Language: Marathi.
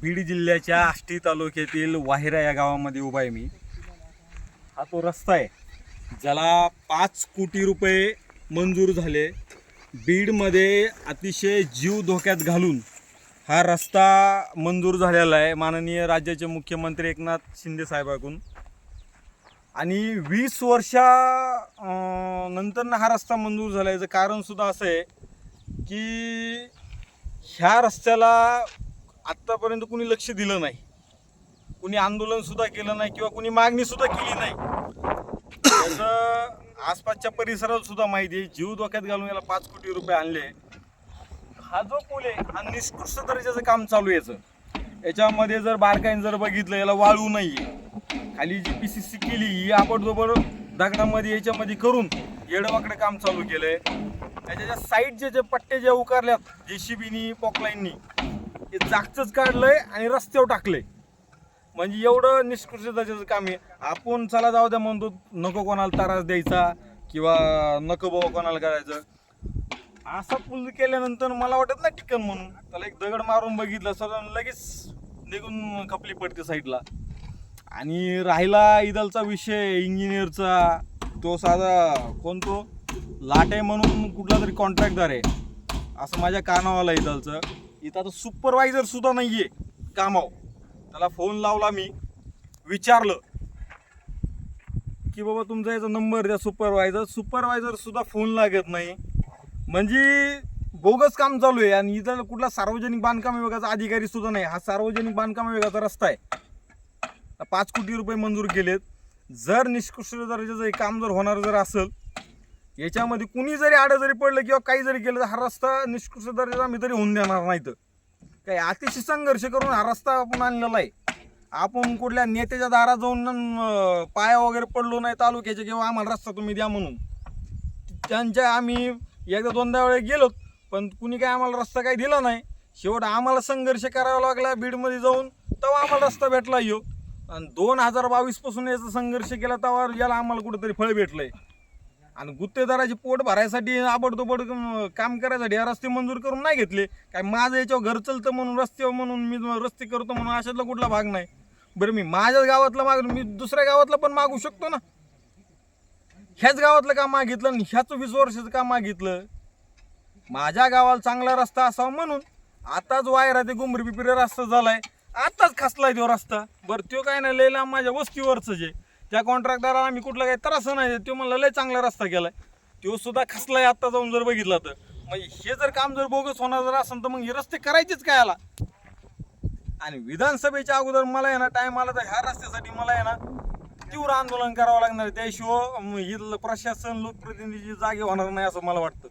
बीड जिल्ह्याच्या आष्टी तालुक्यातील वाहिरा या गावामध्ये उभा आहे मी. हा तो रस्ता आहे. ज्याला पाच कोटी रुपये मंजूर झाले. बीडमध्ये अतिशय जीव धोक्यात घालून हा रस्ता मंजूर झालेला आहे माननीय राज्याचे मुख्यमंत्री एकनाथ शिंदे साहेबाकडून. आणि वीस वर्षा नंतर हा रस्ता मंजूर झाला. याचं कारणसुद्धा असं आहे की ह्या रस्त्याला आत्तापर्यंत कुणी लक्ष दिलं नाही. कुणी आंदोलनसुद्धा केलं नाही किंवा कुणी मागणीसुद्धा केली नाही. त्याचं आसपासच्या परिसरात सुद्धा माहिती आहे. जीव धोक्यात घालून याला पाच कोटी रुपये आणले. हा जो पूल आहे हा निष्कृष्ट दर्जाचं काम चालू याचं. याच्यामध्ये जर बारकाईन जर बघितलं याला वाळू नाही आहे. खाली जी पी सी सी केली ही आबडदोबड दगडामध्ये याच्यामध्ये करून येडवाकडे काम चालू केलं आहे त्याच्या साईडचे जे पट्टे जे उकारल्यात जे शिबीनी पॉकलाईननी हे जागचंच काढलंय आणि रस्त्यावर टाकलंय. म्हणजे एवढं निष्कृष्ट काम आहे. आपण चला जाऊ द्या म्हणतो नको कोणाला त्रास द्यायचा किंवा नको बाबा कोणाला करायचं. असा पूल केल्यानंतर मला वाटत नाही टिकन म्हणून. त्याला एक दगड मारून बघितलं सर लगेच निघून खपली पडते साईडला. आणि राहिला इदलचा विषय इंजिनियरचा. तो साधा कोणतो लाटे म्हणून कुठला तरी कॉन्ट्रॅक्टदार आहे. असं माझ्या कानावाला इदलचं. इथं आता सुपरवायझर सुद्धा नाहीये कामाव त्याला फोन लावला मी विचारलं की बाबा तुमचा याचा नंबर द्या सुपरवायझर सुपरवायझर सुद्धा फोन लागत नाही. म्हणजे बोगस काम चालू आहे आणि इथं कुठला सार्वजनिक बांधकाम विभागाचा अधिकारी सुद्धा नाही. हा सार्वजनिक बांधकाम विभागाचा रस्ता आहे. पाच कोटी रुपये मंजूर केलेत. जर निष्कृष्ट दर्जाचं काम जर होणार जर असेल याच्यामध्ये कुणी जरी आडं जरी पडलं किंवा काही जरी केलं तर हा रस्ता निष्कृष्ट दर्जाचा मी तरी होऊन देणार नाही तर. काही अतिशय संघर्ष करून हा रस्ता आपण आणलेला आहे. आपण कुठल्या नेत्याच्या दारात जाऊन पाया वगैरे पडलो नाही तालुक्याच्या किंवा आम्हाला रस्ता तुम्ही द्या म्हणून. त्यांच्या आम्ही एकदा दोनदा वेळेस गेलो पण कुणी काय आम्हाला रस्ता काही दिला नाही. शेवट आम्हाला संघर्ष करावा लागला बीडमध्ये जाऊन तेव्हा आम्हाला रस्ता भेटला यो. आणि दोन हजार बावीसपासून याचा संघर्ष केला तेव्हा याला आम्हाला कुठंतरी फळ भेटलं आहे आणि गुत्तेदाराचे पोट भरायसाठी आबडतोबड काम करायसाठी हा रस्ते मंजूर करून नाही घेतले. काय माझं याच्यावर घर चालतं म्हणून रस्त्यावर म्हणून मी रस्ते करतो म्हणून अशातला कुठला भाग नाही. बरं मी माझ्याच गावातला माग मी दुसऱ्या गावातला पण मागू शकतो ना? ह्याच गावातलं काम मागितलं आणि ह्याच वीस वर्षाचं काम मागितलं. माझ्या गावाला चांगला रस्ता असावा म्हणून आताच वायरा ते गुमरी पिपरी रस्ता झालाय. आताच खसलाय तो रस्ता. बरं तो काय नाही लिहिला माझ्या वस्तीवरच जे त्या कॉन्ट्रॅक्टरला आम्ही कुठला काही त्रास नाही तो म्हणलं लय चांगला रस्ता केलाय. तो सुद्धा खसलाय आता जाऊन जर बघितला तर. मग हे जर काम जर बोगस होणार जर असेल तर मग हे रस्ते करायचेच काय आला आणि विधानसभेच्या अगोदर मला आहे ना टाइम आला तर ह्या रस्त्यासाठी मला आहे ना तीव्र आंदोलन करावं लागणार त्याशिवाय प्रशासन लोकप्रतिनिधी जागे होणार नाही असं मला वाटतं.